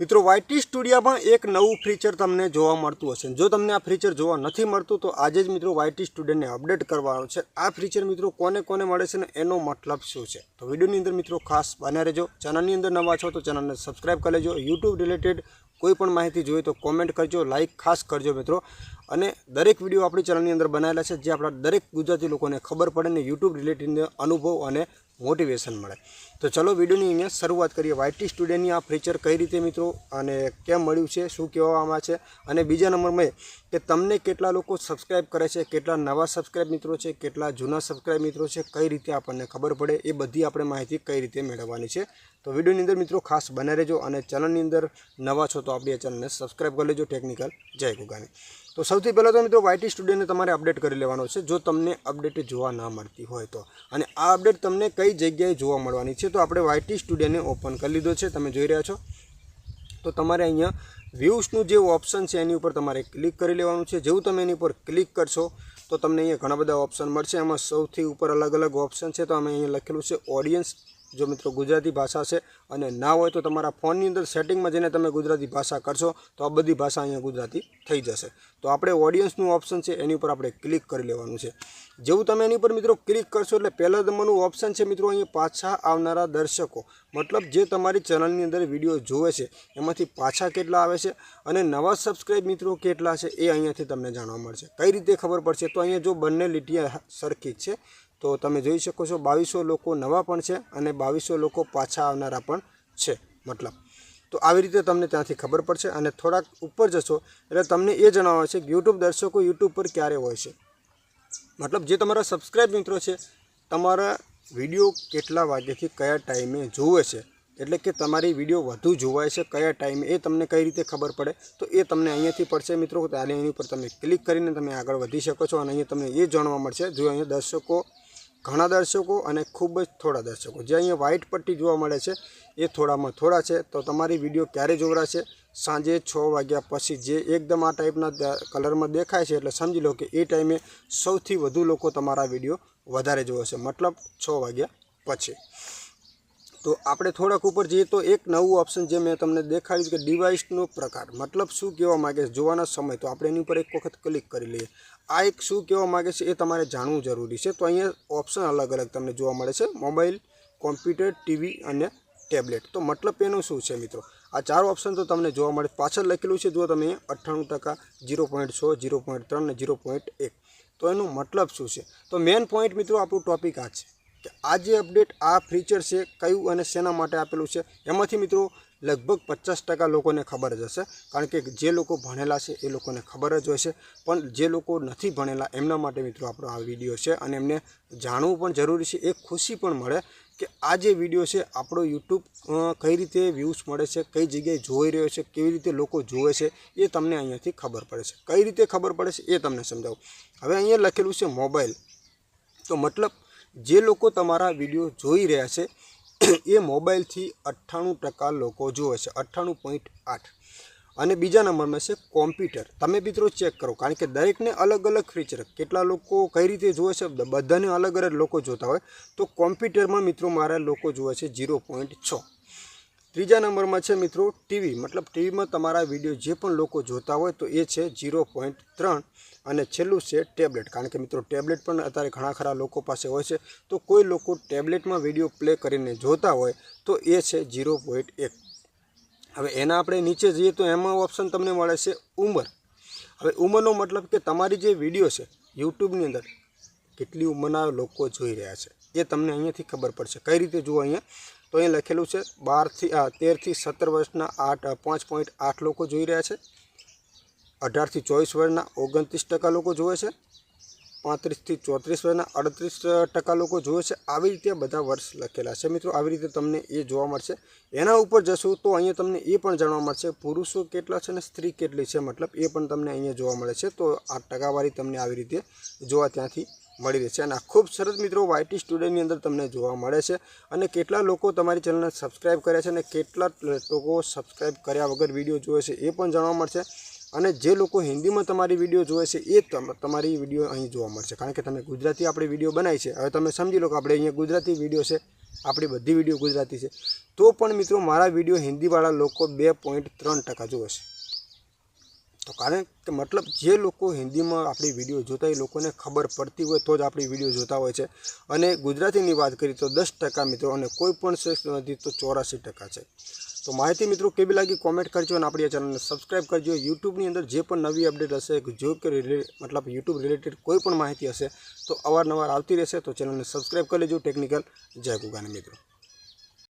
મિત્રો વાયટી સ્ટુડિયામાં એક નવું ફીચર તમને જોવા મળતું હશે. જો તમને આ ફીચર જોવા નથી મળતું, તો આજે જ મિત્રો વાયટી સ્ટુડિયોને અપડેટ કરવાનો છે. આ ફીચર મિત્રો કોને કોને મળે છે ને એનો મતલબ શું છે? તો વિડીયોની અંદર મિત્રો ખાસ બન્યા રહેજો. ચેનલની અંદર નવા છો તો ચેનલને સબસ્ક્રાઇબ કરી લેજો. યુટ્યુબ રિલેટેડ કોઈ પણ માહિતી જોઈએ તો કોમેન્ટ કરજો લાઇક ખાસ કરજો મિત્રો. અને દરેક વીડિયો આપણી ચેનલની અંદર બનાવેલા છે, જે આપણા દરેક ગુજરાતી લોકોને ખબર પડે ને યુટ્યુબ રિલેટેડ અનુભવ અને મોટિવેશન મળે. તો ચલો વિડીયોની અહીંયા શરૂઆત કરીએ. વાયટી સ્ટુડિયોની આ ફીચર કઈ રીતે મિત્રો અને કેમ મળ્યું છે, શું કહેવામાં છે? અને બીજા નંબરમાં કે તમને કેટલા લોકો સબસ્ક્રાઇબ કરે છે, કેટલા નવા સબસ્ક્રાઇબ મિત્રો છે, કેટલા જૂના સબસ્ક્રાઇબ મિત્રો છે, કઈ રીતે આપણને ખબર પડે, એ બધી આપણે માહિતી કઈ રીતે મેળવવાની છે. તો વિડીયોની અંદર મિત્રો ખાસ બને રહેજો અને ચેનલની અંદર નવા છો તો આપણી ચેનલને સબસ્ક્રાઇબ કરી લેજો. ટેકનિકલ જય ગુગાની. તો સૌથી પહેલાં તો મિત્રો વાયટી સ્ટુડિયોને તમારે અપડેટ કરી લેવાનો છે. જો તમને અપડેટ જોવા ના મળતી હોય તો. અને આ અપડેટ તમને કઈ જગ્યાએ જોવા મળવાની છે તો આપણે વાયટી સ્ટુડિયોને ઓપન કરી લીધો છે, તમે જોઈ રહ્યા છો. તો તમારે અહીંયા વ્યૂઝનું જે ઓપ્શન છે, એની ઉપર તમારે ક્લિક કરી લેવાનું છે. જેવું તમે એની ઉપર ક્લિક કરશો, તો તમને અહીંયા ઘણા બધા ઓપ્શન મળશે. એમાં સૌથી ઉપર અલગ અલગ ઓપ્શન છે, તો અમે અહીંયા લખેલું છે ઓડિયન્સ જો મિત્રો ગુજરાતી ભાષા છે અને ના હોય તો તમારા ફોનની અંદર સેટિંગમાં જઈને તમે ગુજરાતી ભાષા કરશો, તો આ બધી ભાષા અહીંયા ગુજરાતી થઈ જશે. તો આપણે ઓડિયન્સનું ઓપ્શન છે, એની ઉપર આપણે ક્લિક કરી લેવાનું છે. જેવું તમે એની ઉપર મિત્રો ક્લિક કરશો એટલે પહેલાં તમારું ઓપ્શન છે મિત્રો અહીંયા પાછા આવનારા દર્શકો. મતલબ જે તમારી ચેનલની અંદર વીડિયો જોવે છે, એમાંથી પાછા કેટલા આવે છે અને નવા સબસ્ક્રાઈબ મિત્રો કેટલા છે એ અહીંયાથી તમને જાણવા મળશે. કઈ રીતે ખબર પડશે? તો અહીંયા જો બંને લીટીયા સરખી છે. તો તમે જોઈ શકો છો બાવીસો લોકો નવા પણ છે અને બાવીસો લોકો પાછા આવનારા પણ છે, મતલબ. તો આવી રીતે તમને ત્યાંથી ખબર પડશે અને થોડાક ઉપર જશો એટલે તમને એ જણાવવા છે કે યુટ્યુબ દર્શકો યુટ્યુબ પર ક્યારે હોય છે. મતલબ જે તમારા સબસ્ક્રાઇબ મિત્રો છે, તમારા વીડિયો કેટલા વાગ્યાથી કયા ટાઈમે જુએ છે, એટલે કે તમારી વીડિયો વધુ જોવાય છે કયા ટાઈમે, એ તમને કઈ રીતે ખબર પડે, તો એ તમને અહીંયાથી પડશે મિત્રો. ત્યારે એની ઉપર તમે ક્લિક કરીને તમે આગળ વધી શકો છો અને અહીંયા તમને એ જાણવા મળશે. જો અહીંયા દર્શકો ઘણા દર્શકો અને ખૂબ જ થોડા દર્શકો. જે અહીંયા વ્હાઇટ પટ્ટી જોવા મળે છે, એ થોડામાં થોડા છે. તો તમારી વીડિયો ક્યારે જોવડાશે સાંજે છ વાગ્યા પછી જે એકદમ આ ટાઈપના કલરમાં દેખાય છે, એટલે સમજી લો કે એ ટાઈમે સૌથી વધુ લોકો તમારા વીડિયો વધારે જોવે છે. મતલબ છ વાગ્યા પછી. તો આપણે થોડાક ઉપર જઈએ તો એક નવું ઓપ્શન જે મેં તમને દેખાડ્યું કે ડિવાઇસનો પ્રકાર. મતલબ શું કહેવા માગે છે? જોવાના સમય. તો આપણે એની ઉપર એક વખત ક્લિક કરી લઈએ. આ એક શું કહેવા માગે છે એ તમારે જાણવું જરૂરી છે. તો અહીંયા ઓપ્શન અલગ અલગ તમને જોવા મળે છે. મોબાઈલ કોમ્પ્યુટર ટીવી અને ટેબ્લેટ તો મતલબ એનું શું છે મિત્રો? આ ચાર ઓપ્શન તો તમને જોવા મળે પાછળ લખેલું છે જો તમે અઠ્ઠાણું ટકા જીરો પોઈન્ટ છ જીરો પોઈન્ટ ત્રણ ને જીરો પોઈન્ટ એક. તો એનું મતલબ શું છે? તો મેઇન પોઈન્ટ મિત્રો આપણું ટોપિક આ છે. કે આ જે અપડેટ આ ફીચર છે, કયું અને શેના માટે આપેલું છે, એમાંથી મિત્રો લગભગ પચાસ ટકા લોકોને ખબર જ હશે. કારણ કે જે લોકો ભણેલા છે, એ લોકોને ખબર જ હોય છે. પણ જે લોકો નથી ભણેલા, એમના માટે મિત્રો આપણો આ વીડિયો છે અને એમને જાણવું પણ જરૂરી છે. એ ખુશી પણ મળે કે આ જે વીડિયો છે, આપણો યુટ્યુબ કઈ રીતે વ્યૂઝ મળે છે, કઈ જગ્યાએ જોઈ રહ્યો છે, કેવી રીતે લોકો જોવે છે, એ તમને અહીંયાથી ખબર પડે છે. કઈ રીતે ખબર પડે છે, એ તમને સમજાવું. હવે અહીંયા લખેલું છે મોબાઈલ. તો મતલબ જે લોકો તમારા વીડિયો જોઈ રહ્યા છે, એ મોબાઈલથી અઠ્ઠાણું ટકા લોકો જુએ છે, અઠ્ઠાણું પોઈન્ટ આઠ. અને બીજા નંબરમાં છે કોમ્પ્યુટર. તમે મિત્રો ચેક કરો, કારણ કે દરેકને અલગ અલગ ફીચર. કેટલા લોકો કઈ રીતે જુએ છે બધાને અલગ અલગ લોકો જોતા હોય. તો કોમ્પ્યુટરમાં મિત્રો મારા લોકો જુએ છે ઝીરો પોઈન્ટ છ. ત્રીજા નંબરમાં છે મિત્રો ટીવી. મતલબ ટીવીમાં તમારા વીડિયો જે પણ લોકો જોતા હોય તો એ છે ઝીરો પોઈન્ટ ત્રણ અને છેલ્લું છે ટેબ્લેટ. કારણ કે મિત્રો ટેબ્લેટ પણ અત્યારે ઘણા ખરા લોકો પાસે હોય છે. તો કોઈ લોકો ટેબ્લેટમાં વીડિયો પ્લે કરીને જોતા હોય તો એ છે ઝીરો પોઈન્ટ એક. હવે એના આપણે નીચે જઈએ તો એમાં ઓપ્શન તમને મળે છે ઉંમર. હવે ઉંમરનો મતલબ કે તમારી જે વીડિયો છે યુટ્યુબની અંદર કેટલી ઉંમરના લોકો જોઈ રહ્યા છે એ તમને અહીંયાથી ખબર પડશે. કઈ રીતે જુઓ અહીંયા? તો અહીંયા લખેલું છે, બારથી તેરથી સત્તર વર્ષના આઠ પાંચ પોઈન્ટ આઠ લોકો જોઈ રહ્યા છે. અઢારથી ચોવીસ વર્ષના ઓગણત્રીસ ટકા લોકો જોવે છે. પાંત્રીસથી ચોત્રીસ વર્ષના અડત્રીસ ટકા લોકો જોવે છે. આવી રીતે બધા વર્ષ લખેલા છે. મિત્રો, આવી રીતે તમને એ જોવા મળશે. એના ઉપર જશો તો અહીંયા તમને એ પણ જાણવા મળશે, પુરુષો કેટલા છે અને સ્ત્રી કેટલી છે. મતલબ એ પણ તમને અહીંયા જોવા મળે છે. તો આ ટકાવારી તમને આવી રીતે જોવા ત્યાંથી મળી રહેશે. અને આ ખૂબ સરસ મિત્રો વાયટી સ્ટુડિયોની અંદર તમને જોવા મળે છે. અને કેટલા લોકો તમારી ચેનલને સબસ્ક્રાઈબ કર્યા છે અને કેટલા લોકો સબસ્ક્રાઈબ કર્યા વગર વીડિયો જોવે છે એ પણ જાણવા મળશે. અને જે લોકો હિન્દીમાં તમારી વીડિયો જોવે છે એ તમ- તમારી વીડિયો અહીં જોવા મળશે. કારણ કે તમે ગુજરાતી આપણી વીડિયો બનાવી છે. હવે તમે સમજી લો કે આપણે અહીંયા ગુજરાતી વીડિયો છે. આપણી બધી વીડિયો ગુજરાતી છે. તો પણ મિત્રો મારા વીડિયો હિન્દીવાળા લોકો બે પોઈન્ટ ત્રણ ટકા જોવે છે. તો કારણ કે મતલબ જે લોકો હિન્દીમાં આપણી વીડિયો જોતા એ લોકોને ખબર પડતી હોય તો જ આપણી વીડિયો જોતા હોય છે. અને ગુજરાતીની વાત કરીએ તો દસ ટકા મિત્રો અને કોઈ પણ શ્રેષ્ઠ નથી તો ચોરાસી ટકા છે. તો માહિતી મિત્રો કેવી લાગી કોમેન્ટ કરજો અને આપણી આ ચેનલને સબસ્ક્રાઈબ કરજો. યુટ્યુબની અંદર જે પણ નવી અપડેટ હશે જો કે મતલબ યુટ્યુબ રિલેટેડ કોઈ પણ માહિતી હશે, તો અવારનવાર આવતી રહેશે. તો ચેનલને સબસ્ક્રાઈબ કરી લેજો ટેકનિકલ જય ગુગાને મિત્રો.